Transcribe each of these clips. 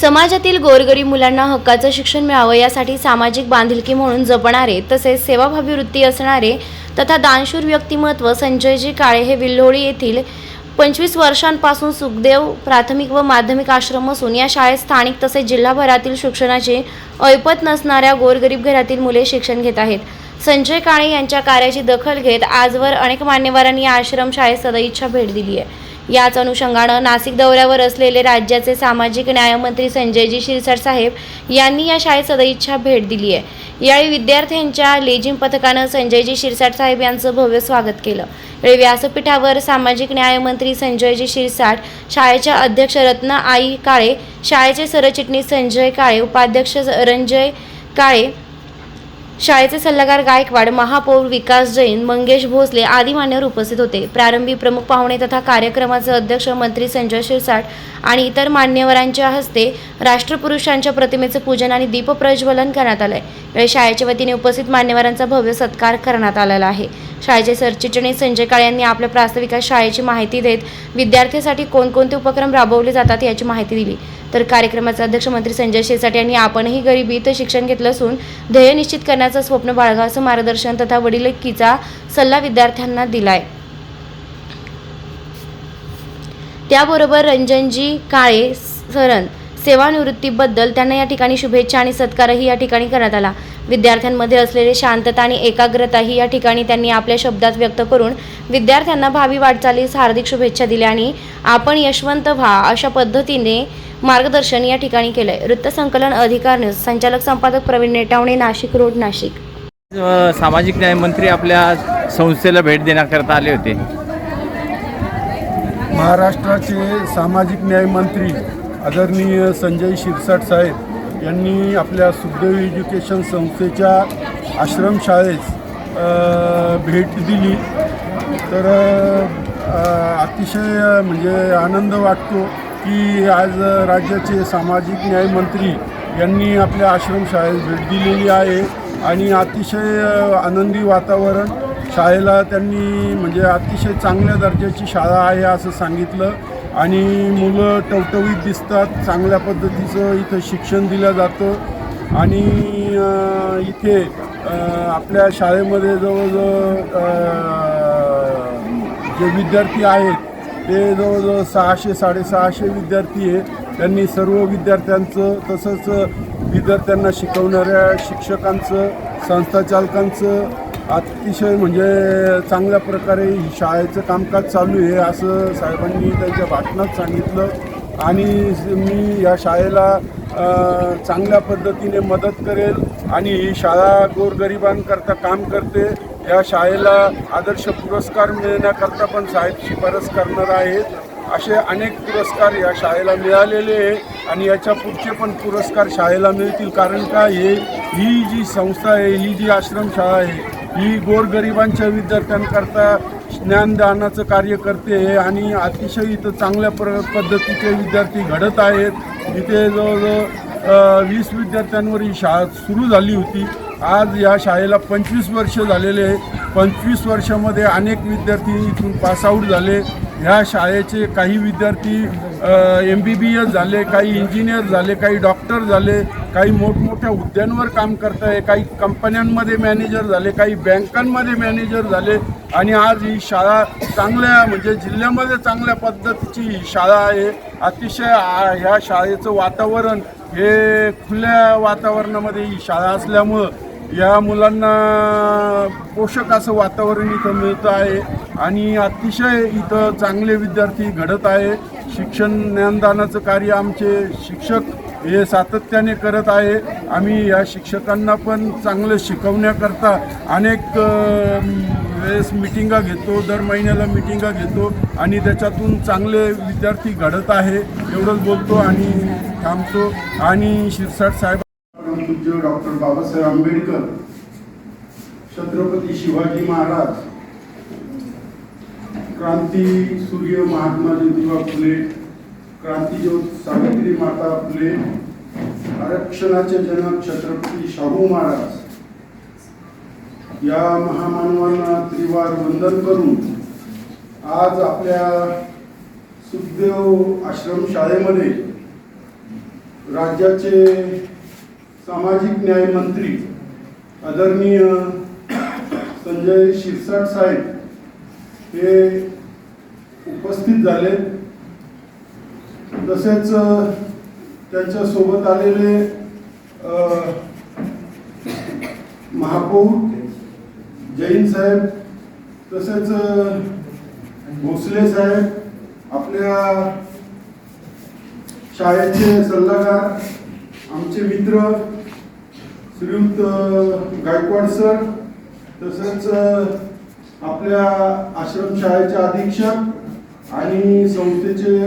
समाजातील गोरगरीब मुलांना हक्काचं शिक्षण मिळावं यासाठी सामाजिक बांधिलकी म्हणून जपणारे तसेच सेवाभावी वृत्ती असणारे तथा दानशूर व्यक्तिमत्व संजयजी काळे हे विल्होळी येथील पंचवीस वर्षांपासून सुखदेव प्राथमिक व माध्यमिक आश्रम असून या शाळेत स्थानिक तसेच जिल्हाभरातील शिक्षणाचे ऐपत नसणाऱ्या गोरगरीब घरातील मुले शिक्षण घेत आहेत. संजय काळे यांच्या कार्याची दखल घेत आजवर अनेक मान्यवरांनी या आश्रम शाळेत सदैच्छा भेट दिली आहे. याच अनुषंगानं नाशिक दौऱ्यावर असलेले राज्याचे सामाजिक न्यायमंत्री संजयजी शिरसाट साहेब यांनी या शाळेत सदैच्छा भेट दिली आहे. यावेळी विद्यार्थ्यांच्या लेझिम पथकानं संजयजी शिरसाट साहेब यांचं भव्य स्वागत केलं. यावेळी व्यासपीठावर सामाजिक न्यायमंत्री संजयजी शिरसाट शाळेच्या अध्यक्ष रत्ना आई काळे शाळेचे सरचिटणीस संजय काळे उपाध्यक्ष रंजय काळे शाळेचे सल्लागार गायकवाड महापौर विकास जैन मंगेश भोसले आदी मान्यवर उपस्थित होते. प्रारंभी प्रमुख पाहुणे तथा कार्यक्रमाचे अध्यक्ष मंत्री संजय शिरसाट आणि इतर मान्यवरांच्या हस्ते राष्ट्रपुरुषांच्या प्रतिमेचे पूजन आणि दीपप्रज्वलन करण्यात आलंय. यावेळी शाळेच्या वतीने उपस्थित मान्यवरांचा भव्य सत्कार करण्यात आलेला आहे. शाळेचे सरचिटणीस संजय काळे यांनी आपल्या प्रास्ताविकात शाळेची माहिती देत विद्यार्थ्यांसाठी कोणकोणते उपक्रम राबवले जातात याची माहिती दिली. तर कार्यक्रमाचे अध्यक्ष मंत्री संजय शेसाट यांनी आपणही गरिबीत शिक्षण घेतलं असून ध्येय निश्चित करण्याचं स्वप्न बाळगा असं मार्गदर्शन तथा वडिलकीचा सल्ला विद्यार्थ्यांना दिलाय. त्याबरोबर रंजनजी काळे सरण सेवानिवृत्तीबद्दल त्यांना या ठिकाणी शुभेच्छा आणि सत्कारही या ठिकाणी करण्यात आला. विद्यार्थ्यांमध्ये असलेली शांतता आणि एकाग्रताही या ठिकाणी त्यांनी आपल्या शब्दात व्यक्त करून विद्यार्थ्यांना भावी वाटचालीस हार्दिक शुभेच्छा दिल्या आणि आपण यशवंत व्हा अशा पद्धतीने मार्गदर्शन या ठिकाणी केलंय. वृत्तसंकलन अधिकार न्यूज. संचालक संपादक प्रवीण नेटावणे नाशिक रोड नाशिक. सामाजिक न्यायमंत्री आपल्या संस्थेला भेट देण्याकरता आले होते. महाराष्ट्राचे सामाजिक न्याय मंत्री आदरणीय संजय शिरसाट साहेब यांनी आपल्या सुखदेव एज्युकेशन संस्थेच्या आश्रमशाळेस भेट दिली. तर अतिशय म्हणजे आनंद वाटतो की आज राज्याचे सामाजिक न्यायमंत्री यांनी आपल्या आश्रमशाळेस भेट दिलेली आहे आणि अतिशय आनंदी वातावरण शाळेला त्यांनी म्हणजे अतिशय चांगल्या दर्जाची शाळा आहे असं सांगितलं. आणि मुलं टवटवीत दिसतात चांगल्या पद्धतीचं इथं शिक्षण दिलं जातं. आणि इथे आपल्या शाळेमध्ये जवळजवळ जे विद्यार्थी आहेत ते जवळजवळ सहाशे साडेसहाशे विद्यार्थी आहे. त्यांनी सर्व विद्यार्थ्यांचं तसंच विद्यार्थ्यांना शिकवणाऱ्या शिक्षकांचं संस्थाचालकांचं अतिशय म्हणजे चांगल्या प्रकारे शाळेचं कामकाज चालू आहे असं साहेबांनी त्यांच्या भाषणात सांगितलं. आणि मी या शाळेला चांगल्या पद्धतीने मदत करेल आणि ही शाळा गोरगरिबांकरता काम करते. या शाळेला आदर्श पुरस्कार मिळण्याकरता पण साहेब शिफारस करणार आहेत. असे अनेक पुरस्कार या शाळेला मिळालेले आहे आणि याच्या पुढचे पण पुरस्कार शाळेला मिळतील. कारण का हे ही जी संस्था आहे ही जी आश्रमशाळा आहे ही गोरगरिबांच्या विद्यार्थ्यांकरता ज्ञानदानाचं कार्य करते आणि अतिशय इथं चांगल्या प्र पद्धतीचे विद्यार्थी घडत आहेत. इथे जवळजवळ वीस विद्यार्थ्यांवर ही शाळा सुरू झाली होती. आज या शाळेला पंचवीस वर्ष झालेले आहे. पंचवीस वर्षामध्ये अनेक विद्यार्थी इथून पासआऊट झाले. ह्या शाळेचे काही विद्यार्थी एम बी बी एस झाले काही इंजिनियर झाले काही डॉक्टर झाले. काही मोठमोठ्या हुद्द्यांवर काम करत आहे काही कंपन्यांमध्ये मॅनेजर झाले काही बँकांमध्ये मॅनेजर झाले आणि आज ही शाळा चांगल्या म्हणजे जिल्ह्यामध्ये चांगल्या पद्धतीची ही शाळा आहे. अतिशय ह्या शाळेचं वातावरण हे खुल्या वातावरणामध्ये ही शाळा असल्यामुळं या मुलांना पोषक असं वातावरण इथं मिळतं आहे आणि अतिशय इथं चांगले विद्यार्थी घडत आहे. शिक्षण ज्ञानदानाचं कार्य आमचे शिक्षक हे सातत्याने करत आहे. आम्ही या शिक्षकांना पण चांगलं शिकवण्याकरता अनेक वेळेस मिटिंगा घेतो दर महिन्याला मिटिंगा घेतो आणि त्याच्यातून चांगले विद्यार्थी घडत आहे एवढंच बोलतो आणि थांबतो. आणि शिरसाट साहेब पूज्य डॉक्टर बाबासाहेब आंबेडकर छत्रपती शिवाजी महाराज क्रांती सूर्य महात्मा ज्योतिबा फुले क्रांतीज्योत सावित्री माता फुले आरक्षणाचे जनक छत्रपती शाहू महाराज. या महामानवांना त्रिवार वंदन करून आज आपल्या सुखदेव आश्रम शाळेमध्ये राज्याचे सामाजिक न्याय मंत्री आदरणीय संजय शिरसाट साहेब हे उपस्थित झाले. तसेच त्यांच्यासोबत आलेले महापौर जैन साहेब तसेच भोसले साहेब आपल्या शाळेचे सल्लागार आमचे मित्र श्रीयुक्त गायकवाड सर तसंच आपल्या आपल्या आश्रमशाळेचे अधीक्षक आणि संस्थेचे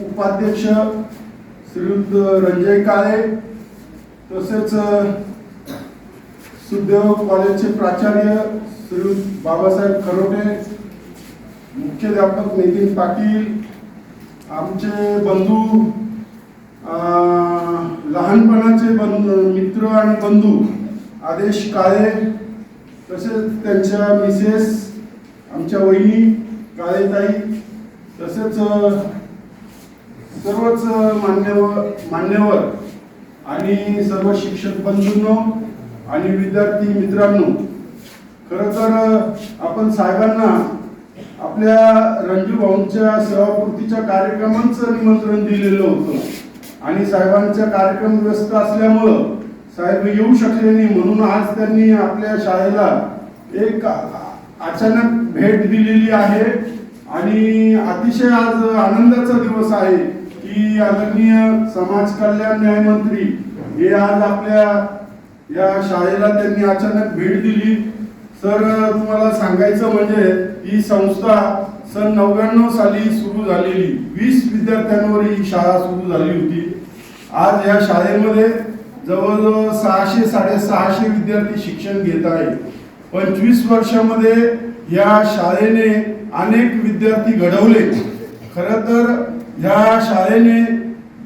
उपाध्यक्ष श्रीयुत रंजय काळे तसेच अ, सुखदेव कॉलेजचे प्राचार्य श्रीयुत बाबासाहेब खरोटे मुख्याध्यापक नितीन पाटील आमचे बंधू लहानपणाचे बंधू मित्र आणि बंधू आदेश काळे तसेच त्यांच्या मिसेस आमच्या वहिनी काळेताई तसेच सर्वच मान्यवर मान्यवर आणि सर्व शिक्षक बंधूंनो आणि विद्यार्थी मित्रांनो खरं तर आपण साहेबांना आपल्या रणजू भाऊंच्या सेवापूर्तीच्या कार्यक्रमांचं निमंत्रण दिलेलं होतं. आणि साहेबांचा कार्यक्रम व्यस्त असल्यामुळं साहेब येऊ शकले नाही. म्हणून आज त्यांनी आपल्या शाळेला एक अचानक भेट दिलेली आहे. आणि अतिशय आज आनंदाचा दिवस आहे. की आदरणीय समाज कल्याण न्यायमंत्री हे आज आपल्या या शाळेला त्यांनी अचानक भेट दिली. सर तुम्हाला सांगायचं म्हणजे ही संस्था सन नव्याण्णव साली सुरू झालेली वीस विद्यार्थ्यांवर ही शाळा सुरू झाली होती. आज या शाळेमध्ये जवळजवळ सहाशे साडेसहाशे विद्यार्थी शिक्षण घेत आहे पंचवीस वर्षामध्ये या शाळेने अनेक विद्यार्थी घडवले. खरं तर या शाळेने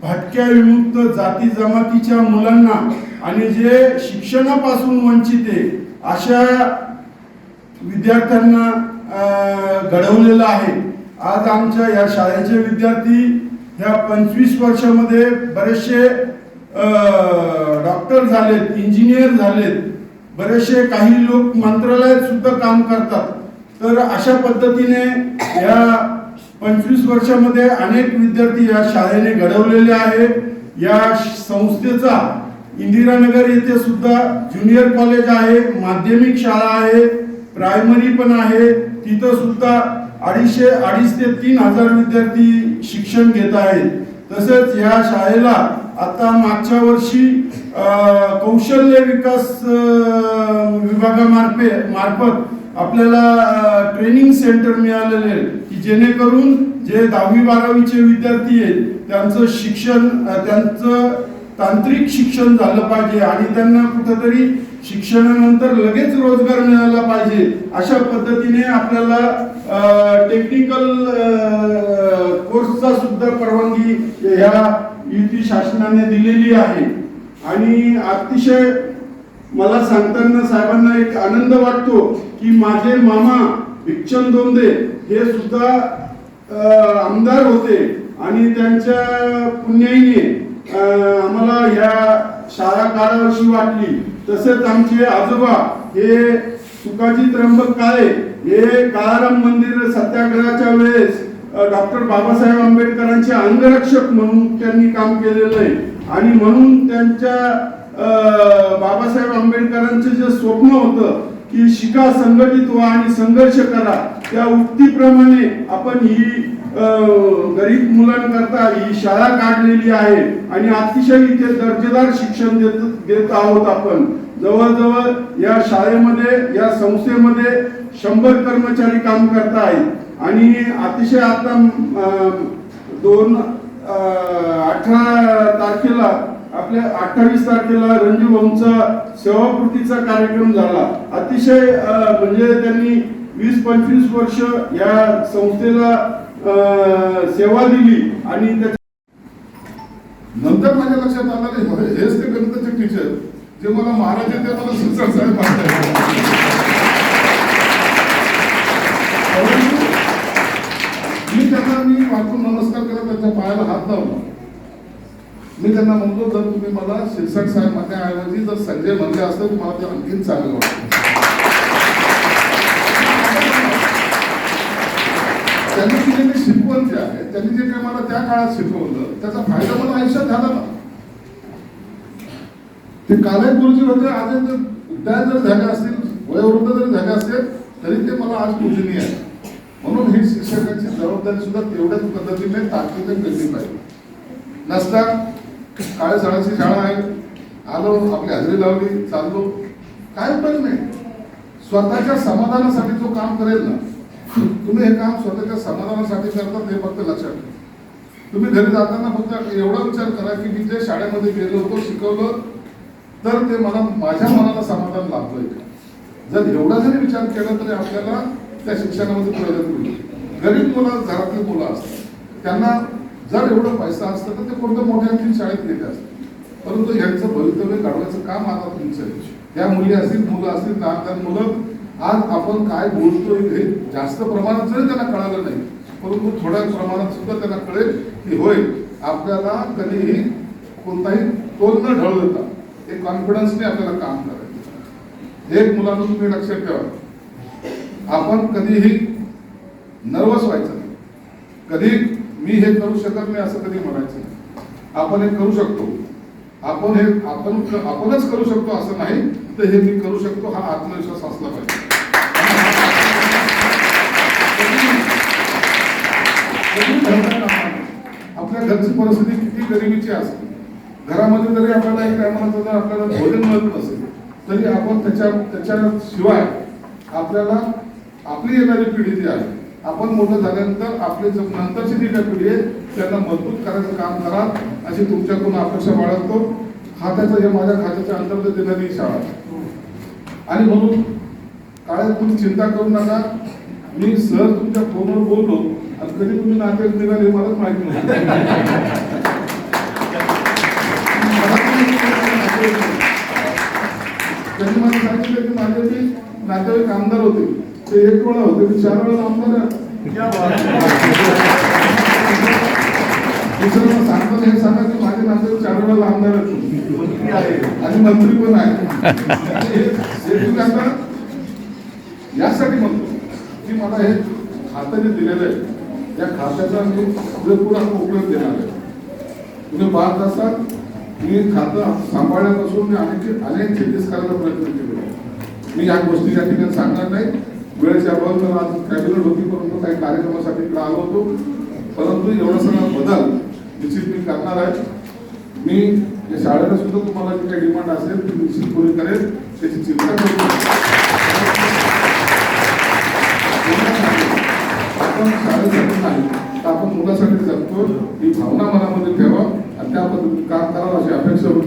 भटक्या विमुक्त जाती जमातीच्या मुलांना आणि जे शिक्षणापासून वंचित आहे अशा विद्यार्थ्यांना घडवलेलं आहे. आज आमच्या या शाळेचे विद्यार्थी ह्या पंचवीस वर्षामध्ये बरेचसे डॉक्टर झालेत इंजिनियर झालेत बरेचसे काही लोक मंत्रालयात सुद्धा काम करतात. तर अशा पद्धतीने या पंचवीस वर्षामध्ये अनेक विद्यार्थी या शाळेने घडवलेले आहे या संस्थेचा इंदिरानगर येथे सुद्धा ज्युनियर कॉलेज आहे माध्यमिक शाळा आहे प्रायमरी पण आहे. तिथं सुद्धा अडीचशे अडीच ते तीन हजार विद्यार्थी शिक्षण घेत आहेत. तसेच या शाळेला आता मागच्या वर्षी कौशल्य विकास विभागामार्फे मार्फत आपल्याला ट्रेनिंग सेंटर मिळालेले जेणेकरून जे दहावी बारावीचे विद्यार्थी आहेत त्यांचं शिक्षण त्यांचं तांत्रिक शिक्षण झालं पाहिजे आणि त्यांना कुठंतरी शिक्षणानंतर लगेच रोजगार मिळाला पाहिजे अशा पद्धतीने आपल्याला टेक्निकल कोर्सचा सुद्धा परवानगी ह्या युती शासनाने दिलेली आहे. आणि अतिशय मला सांगताना साहेबांना एक आनंद वाटतो की माझे मामा भिक्षम दोंदे हे सुद्धा आमदार होते आणि त्यांच्या पुण्याईने आम्हाला ह्या शाळा काळावर्षी वाटली. तसेच आमचे आजोबा हे सुखाजी त्र्यंबक काळे हे काळाराम मंदिर सत्याग्रहाच्या वेळेस डॉक्टर बाबासाहेब आंबेडकरांचे अंगरक्षक म्हणून त्यांनी काम केलेलं आहे. आणि म्हणून त्यांच्या बाबासाहेब आंबेडकरांचे जे स्वप्न होतं की शिका संघटित व्हा आणि संघर्ष करा. त्या उक्तीप्रमाणे आपण ही गरीब मुलांकरता ही शाळा काढलेली आहे आणि अतिशय इथे दर्जेदार शिक्षण देत देत आहोत आपण. जवळजवळ या शाळेमध्ये या संस्थेमध्ये शंभर कर्मचारी काम करत आहेत आणि अतिशय आता दोन अठरा तारखेला आपल्या अठ्ठावीस तारखेला रंजू भाऊंचा सेवापूर्तीचा कार्यक्रम झाला. अतिशय म्हणजे त्यांनी वीस पंचवीस वर्ष या संस्थेला सेवा दिली आणि नंतर माझ्या लक्षात आलं हेच ते गणिताचे टीचर जे मला महाराज ते मला शिक्षण साहेब मी त्यांना मी वाकून नमस्कार करत त्यांच्या पायाला हात लावला. मी त्यांना म्हणतो जर तुम्ही मला शिरसाट साहेब म्हणण्याऐवजी जर संजय म्हणले असतं तर मला ते आणखीन चांगलं वाटतं. त्यांनी दिलेली शिकवण जे आहे त्यांनी जे काही मला त्या काळात शिकवलं त्याचा फायदा मला आयुष्यात झाला ना. ते काले गुरुजी होते आज ते जर झाले असतील वयोवृद्ध जरी झाले असतील तरी ते मला आज पूजनीय आहे. म्हणून ही शिक्षकांची जबाबदारी सुद्धा तेवढ्याच पद्धतीने ताकदीने केली पाहिजे. नसता काळ्या शाळाची शाळा आहे? आलो आपली हजेरी लावली चाललो. काय पण नाही स्वतःच्या समाधानासाठी जो काम करेल ना तुम्ही हे काम स्वतःच्या समाधानासाठी करतात हे फक्त लक्षात ठेवा. तुम्ही घरी जाताना फक्त एवढा विचार करा की मी जे शाळेमध्ये गेलो होतो शिकवलं तर ते मला माझ्या मनाला समाधान लाभलंय का? जर एवढा जरी विचार केला तरी आपल्याला त्या शिक्षणामध्ये प्रगती होईल. गरीब मुलं घरातली मुलं असतात. त्यांना जर एवढं पैसा असतं तर ते कोणत्या मोठ्या आणखी शाळेत गेले असते परंतु यांचं भवितव्य काढवायचं काम आता तुमचं आहे. त्या मुली असतील मुलं असतील लहान लहान मुलं आज आपण काय बोलतोय हे जास्त प्रमाणात जरी त्यांना कळालं नाही परंतु थोड्या प्रमाणात सुद्धा त्यांना कळेल की होय आपल्याला कधीही कोणताही तोल न ढळवता एक कॉन्फिडन्सने आपल्याला काम करायचं एक मुलांना तुम्ही लक्षात ठेवा. आपण कधीही नर्वस व्हायचं नाही. कधी मी हे करू शकत नाही असं कधी म्हणायचं नाही. आपण हे करू शकतो. आपण हे आपण आपणच करू शकतो असं नाही तर हे मी करू शकतो हा आत्मविश्वास असला पाहिजे. आपल्या घरची परिस्थिती किती गरिबीची असते. घरामध्ये जरी आपल्याला एक टायमाला जर आपल्याला भोजन मिळत नसेल तरी आपण त्याच्या त्याच्याशिवाय आपल्याला आपली येणारी पिढी जी आहे आपण मोठं झाल्यानंतर आपले जो नंतरची जी काही पिढी आहे त्यांना मजबूत करायचं काम करा अशी तुमच्याकडून अपेक्षा बाळगतो. खात्याचं हे माझ्या खात्याच्या अंतर्गत देणारी शाळा. आणि म्हणून काय तुम्ही चिंता करू नका. मी सहज तुमच्या फोनवर बोललो आणि कधी तुम्ही नातेवाईक निघाले मलाच माहिती नाही त्यांनी मला सांगितलं की माझे ते नातेवाईक आमदार होते. ते एक वेळा होते मी चार वेळा. दुसऱ्यांना सांगताना हे. सांगा की माझे नातेवाईक चार वेळा आमदार आणि मंत्री पण आहे. यासाठी म्हणतो की मला हे खातं जे दिलेलं आहे त्या खात्याचा मी पुरेपूर उपयोग देणार आहे. तुम्ही पाहत असाल मी खातं सांभाळण्यापासून मी अनेक अनेक चेंजेस करायचा प्रयत्न केले. मी या गोष्टी या ठिकाणी सांगणार नाही. वेळेच्या अभाव तर आज कॅबिनेट होती परंतु काही कार्यक्रमासाठी इकडे आलो होतो. परंतु एवढा सगळा बदल निश्चित मी करणार आहे. मी या शाळेला सुद्धा तुम्हाला जी काही डिमांड असेल ती निश्चित पूर्ण करेल त्याची चिंता करू आपण शाळेसाठी नाही तर आपण मुलासाठी जगतो. ही भावना मनामध्ये ठेवा. आणि त्या पद्धतीने काम करावं अशी अपेक्षा होती.